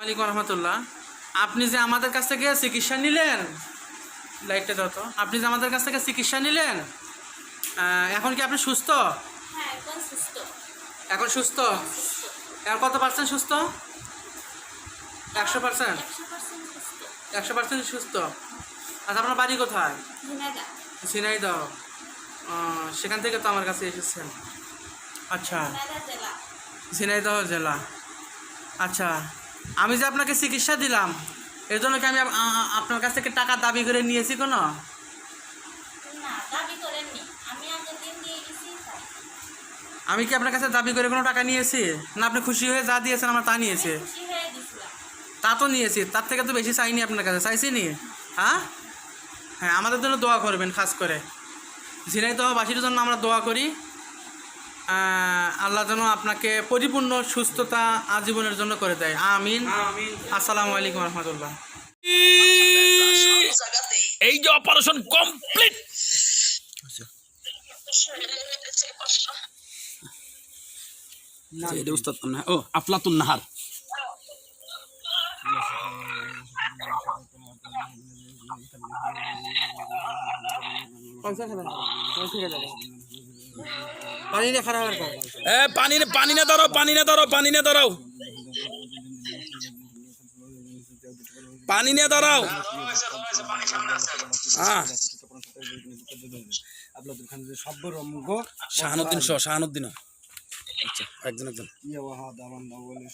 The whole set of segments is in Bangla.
ওয়ালাইকুম রহমতুল্লাহ। আপনি যে আমাদের কাছ থেকে চিকিৎসা নিলেন লাইটটা দাও তো। আপনি যে আমাদের কাছ থেকে চিকিৎসা নিলেন এখন কি আপনি সুস্থ? হ্যাঁ এখন সুস্থ। এখন কত পার্সেন্ট সুস্থ? একশো পার্সেন্ট একশো পার্সেন্ট সুস্থ। সুস্থ। আচ্ছা আপনার বাড়ি কোথায়? ঝিনাইদা ঝিনাইদহ। সেখান থেকে তো আমার কাছে এসেছেন। আচ্ছা। ঝিনাইদহ জেলা। আচ্ছা। আমি যে আপনাকে চিকিৎসা দিলাম এর জন্য কি আমি আপনার কাছ থেকে টাকা দাবি করে নিয়েছি কোনো? আমি কি আপনার কাছে দাবি করে কোনো টাকা নিয়েছি? না আপনি খুশি হয়ে যা দিয়েছেন আমার তা নিয়েছে। তা তো নিয়েছি তার থেকে তো বেশি চাইনি আপনার কাছে চাইছি নি হ্যাঁ? হ্যাঁ আমাদের জন্য দোয়া করবেন খাস করে। ঝিনাইদহবাসীর জন্য আমরা দোয়া করি। আল্লাহ যেন আপনাকে পরিপূর্ণ সুস্থতা আজীবনের জন্য করে দেয়। আমিন। আসসালামু আলাইকুম রহমতুল্লাহ। এই যে অপারেশন কমপ্লিট এটা উস্তাদ ও আফলাতুন নাহার। পানি নে পানি নে ধরো পানি না ধরো পানি নে ধরো। পানি নিয়ে দাঁড়াও হ্যাঁ আব্দুল সব্য রঙ্গ শাহানুদ্দিন শাহানুদ্দিন। আচ্ছা একজন একজন ওয়াহা দামান দাওয়ালি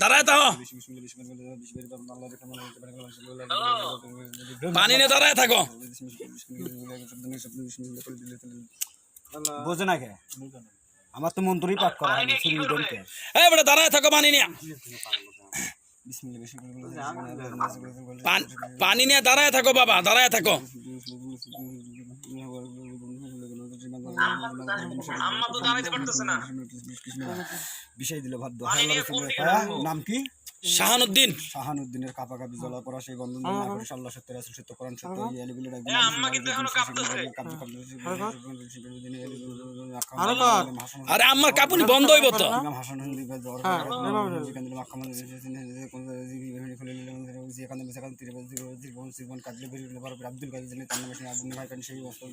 দাঁড়ায় তাও পানি নিয়ে দাঁড়ায় থাকো। বোঝে না কে? আমার তো মন্ত্রই পাঠ করা হয়নি দাঁড়ায় থাকো পানি নিয়ে। পান- নিয়ে দাঁড়ায় থাকো বাবা দাঁড়ায় থাকো। বিষয় দিল ভাদ্য নাম কি? শাহানুদ্দিন শাহানুদ্দিনের কাপা কাপি জলা পড়া সেই বন্ধন না করে আছে সত্য কোরআন সত্য ইয়ালি বিলে ডাক আরও কর। আরে আমার কাপুনি বন্ধ হইব তো হাসান হিন্দি বা জ্বর হ্যাঁ, যেখান থেকে মাখা মানে কোন খুলে নিলাম যেখান থেকে সেখান থেকে জীবন জীবন কাজলে বেরিয়ে পারবে আব্দুল কাদের জন্য তার নামে সেই আব্দুল ভাই কান সেই অস্ত্র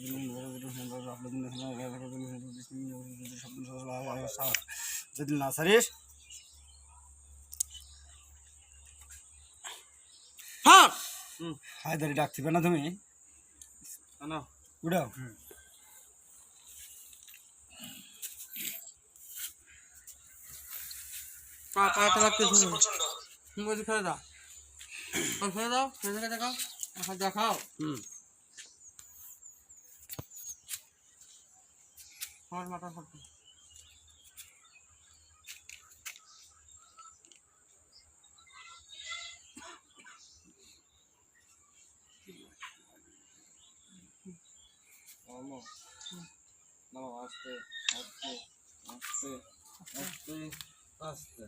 যদি না সারিস হ্যাঁ হায়দারি ডাক থিবে না তুমি? উড়াও পা পাটা বলছি ফেলে দাও। ফেলে দাও ফেলে দেখে দেখাও। দেখাও। হুম। আমার মাথা ফাটবে আস্তে আস্তে আস্তে আস্তে আস্তে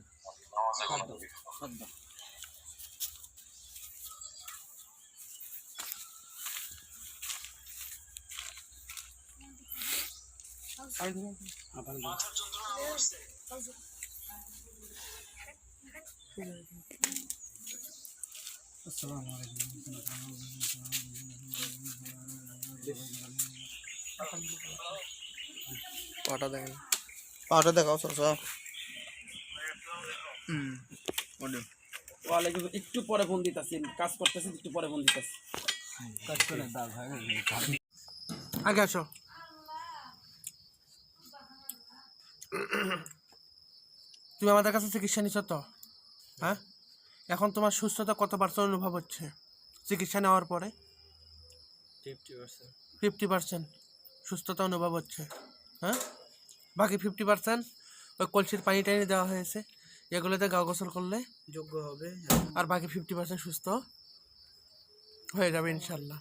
আসসালামু আলাইকুম পাটা দেখেন। পাটা দেখাও সর সর হুম ওয়ালাইকুম একটু পরে ফোন দিতেছি কাজ করতেছি একটু পরে ফোন দিতেছি। কাজ করে দাও ভাই আগে আসো। তুমি আমাদের কাছে চিকিৎসা নিচ্ছ তো? হ্যাঁ? এখন তোমার সুস্থতা কত পার্সেন্ট অনুভব হচ্ছে? চিকিৎসা নেওয়ার পরে? ফিফটি পার্সেন্ট সুস্থতা অনুভব হচ্ছে হ্যাঁ? বাকি ফিফটি পার্সেন্ট ওই কলসির পানি টানি দেওয়া হয়েছে এগুলোতে গা গোসল করলে যোগ্য হবে। আর বাকি ফিফটি পার্সেন্ট সুস্থ হয়ে যাবে ইনশাল্লাহ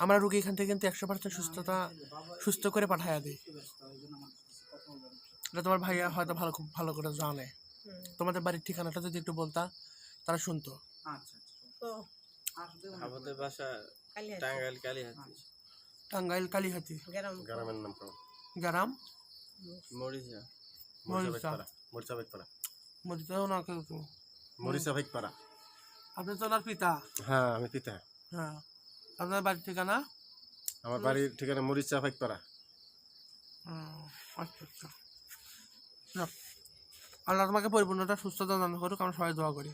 আমরা রুগী এখান থেকে কিন্তু একশো পার্সেন্ট সুস্থতা সুস্থ করে পাঠাইয়া দিই। এটা তোমার ভাইয়া হয়তো ভালো খুব ভালো করে জানে। তোমাদের বাড়ির ঠিকানাটা যদি একটু বলতা তারা শুনতো। আচ্ছা আমাদের বাসা টাঙ্গাইল কালীহাতি। টাঙ্গাইল কালীহাতি। গ্রামের নাম গ্রাম? মরিচা। মরিচা। মরিচা মরিচা আপনি তো ওনার পিতা। হ্যাঁ আমি পিতা। হ্যাঁ। আপনার বাড়ির ঠিকানা? আমার বাড়ির ঠিকানা মরিচা আচ্ছা আচ্ছা। আল্লাহ তোমাকে পরিপূর্ণতা সুস্থতা দান করুক। আমরা সবাই দোয়া করি।